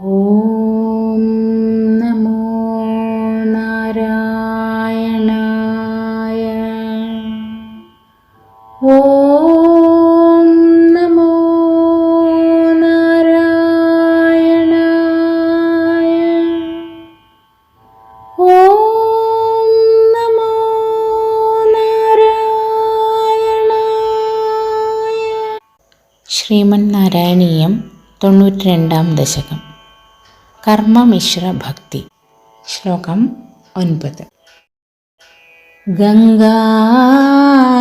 ഓം നമോ നാരായണായ. ഓം നമോ നാരായണായ. ഓം നമോ നാരായണായ. ശ്രീമന്നാരായണീയം തൊണ്ണൂറ്റി രണ്ടാം ദശകം. कर्ममिश्रभक्ति। श्लोकम् अन्पत् गङ्गा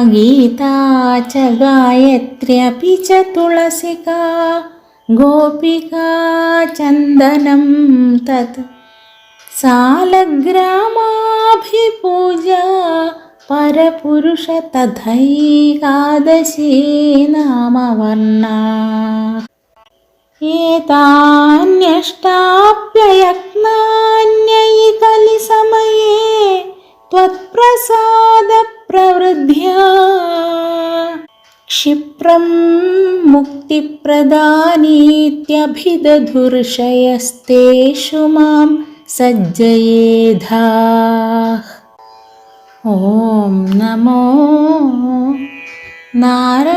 गीता च गायत्र्यपि च तुलसिका गोपिका चन्दनं तत्। सालग्रामाभिपूजा परपुरुषतथैकादशी नामवर्णा। न्यष्टाप्ययत्नान्यैकलिसमये त्वत्प्रसादप्रवृद्ध्या। क्षिप्रं मुक्तिप्रदानीत्यभिदधुर्षयस्तेषु मां सज्जयेधाः। ॐ नमो नार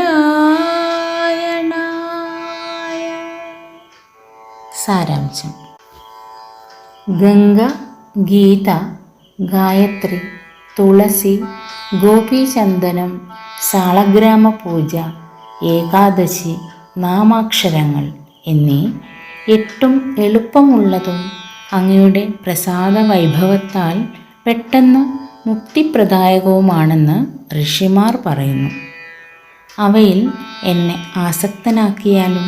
സാരാംശം. ഗംഗ ഗീത ഗായത്രി തുളസി ഗോപീചന്ദനം സാളഗ്രാമ പൂജ ഏകാദശി നാമാക്ഷരങ്ങൾ എന്നീ എട്ടും എളുപ്പമുള്ളതും അങ്ങയുടെ പ്രസാദ വൈഭവത്താൽ പെട്ടെന്ന് മുക്തിപ്രദായകവുമാണെന്ന് ഋഷിമാർ പറയുന്നു. അവയിൽ എന്നെ ആസക്തനാക്കിയാലും